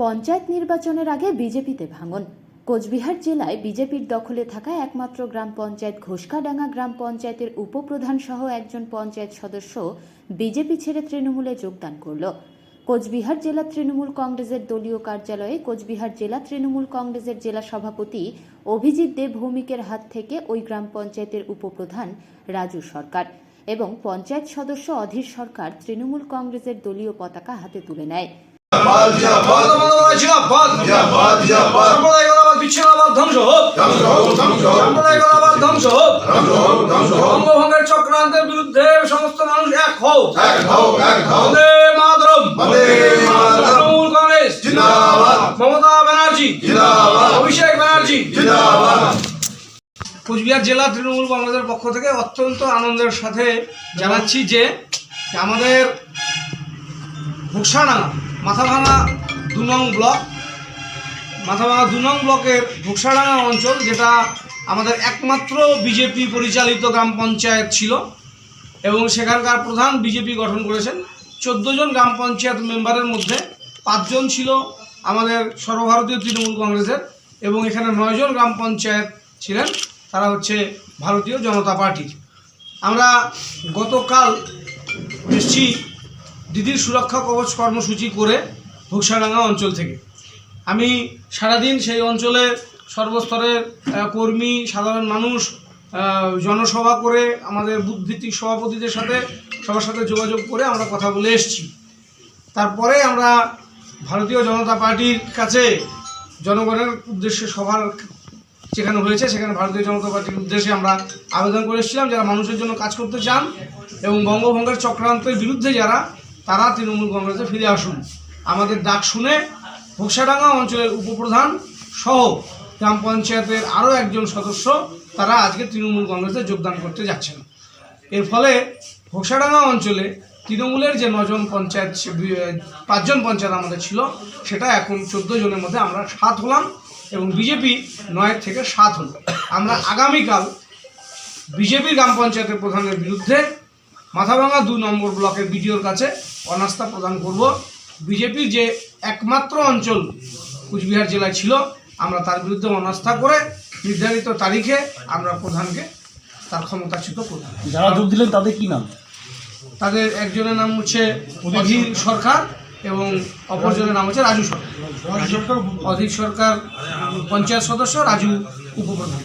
পঞ্চায়েত নির্বাচনের আগে বিজেপিতে ভাঙন। কোচবিহার জেলায় বিজেপির দখলে থাকা একমাত্র গ্রাম পঞ্চায়েত ঘোষকাডাঙ্গা গ্রাম পঞ্চায়েতের উপপ্রধান সহ একজন পঞ্চায়েত সদস্য বিজেপি ছেড়ে তৃণমূলে যোগদান করল। কোচবিহার জেলা তৃণমূল কংগ্রেসের দলীয় কার্যালয়ে কোচবিহার জেলা তৃণমূল কংগ্রেসের জেলা সভাপতি অভিজিৎ দেব ভৌমিকের হাত থেকে ওই গ্রাম পঞ্চায়েতের উপপ্রধান রাজু সরকার এবং পঞ্চায়েত সদস্য অধীর সরকার তৃণমূল কংগ্রেসের দলীয় পতাকা হাতে তুলে নেয়। ধ্বংস হোক। ধ্বংস হোক বঙ্গভঙ্গের চক্রান্তের বিরুদ্ধে সমস্ত মানুষ এক হোক বন্দে মাতরম। তৃণমূল কংগ্রেস। মমতা ব্যানার্জি। অভিষেক ব্যানার্জি। কোচবিহার জেলা তৃণমূল কংগ্রেসের পক্ষ থেকে অত্যন্ত আনন্দের সাথে জানাচ্ছি যে আমাদের ভুকসাডাঙ্গা মাথাভাঙা দু নং ব্লক। মাথাভাঙা দু নং ব্লকের ভুকসাডাঙ্গা অঞ্চল, যেটা আমাদের একমাত্র বিজেপি পরিচালিত গ্রাম পঞ্চায়েত ছিল এবং সেখানকার প্রধান বিজেপি গঠন করেছেন। চোদ্দ জন গ্রাম পঞ্চায়েত মেম্বারের মধ্যে পাঁচজন ছিল আমাদের সর্বভারতীয় তৃণমূল কংগ্রেসের এবং এখানে নয়জন গ্রাম পঞ্চায়েত ছিলেন, তারা হচ্ছে ভারতীয় জনতা পার্টির। আমরা গতকাল এসছি দিদির সুরক্ষা কবচ কর্মসূচি করে ভুকসাডাঙ্গা অঞ্চল থেকে। আমি সারাদিন সেই অঞ্চলে সর্বস্তরের কর্মী, সাধারণ মানুষ জনসভা করে, আমাদের বুথভিত্তিক সভাপতিদের সাথে সবার সাথে যোগাযোগ করে আমরা কথা বলে এসেছি। তারপরে আমরা ভারতীয় জনতা পার্টির কাছে জনগণের উদ্দেশ্যে সভার যেখানে হয়েছে, সেখানে ভারতীয় জনতা পার্টির উদ্দেশ্যে আমরা আবেদন করে এসেছিলাম। যারা মানুষের জন্য কাজ করতে চান এবং বঙ্গভঙ্গের চক্রান্তের বিরুদ্ধে যারা তারা তৃণমূল কংগ্রেসে ফিরে আসুন। আমাদের ডাক শুনে ভোকসাডাঙ্গা অঞ্চলের উপপ্রধান সহ গ্রাম পঞ্চায়েতের আরও একজন সদস্য তারা আজকে তৃণমূল কংগ্রেসে যোগদান করতে যাচ্ছেন। এর ফলে ঘোষাডাঙ্গা অঞ্চলে তৃণমূলের যে নজন পঞ্চায়েত পাঁচজন পঞ্চায়েত আমাদের ছিল, সেটা এখন চোদ্দ জনের মধ্যে আমরা সাত হলাম এবং বিজেপি নয়ের থেকে সাত হল। আমরা আগামীকাল বিজেপির গ্রাম পঞ্চায়েতের প্রধানের বিরুদ্ধে মাথাভাঙা দু নম্বর ব্লকের বিডিওর কাছে অনাস্থা প্রদান করব। বিজেপির যে একমাত্র অঞ্চল কুচবিহার জেলায় ছিল আমরা তার বিরুদ্ধে অনাস্থা করে নির্ধারিত তারিখে আমরা প্রধানকে তার ক্ষমতাচ্যুত করব। যারা যোগ দিলেন তাদের কি নাম? তাদের একজনের নাম হচ্ছে অধীর সরকার এবং অপরজনের নাম হচ্ছে রাজু সরকার অধীর সরকার পঞ্চায়েত সদস্য রাজু উপপ্রধান।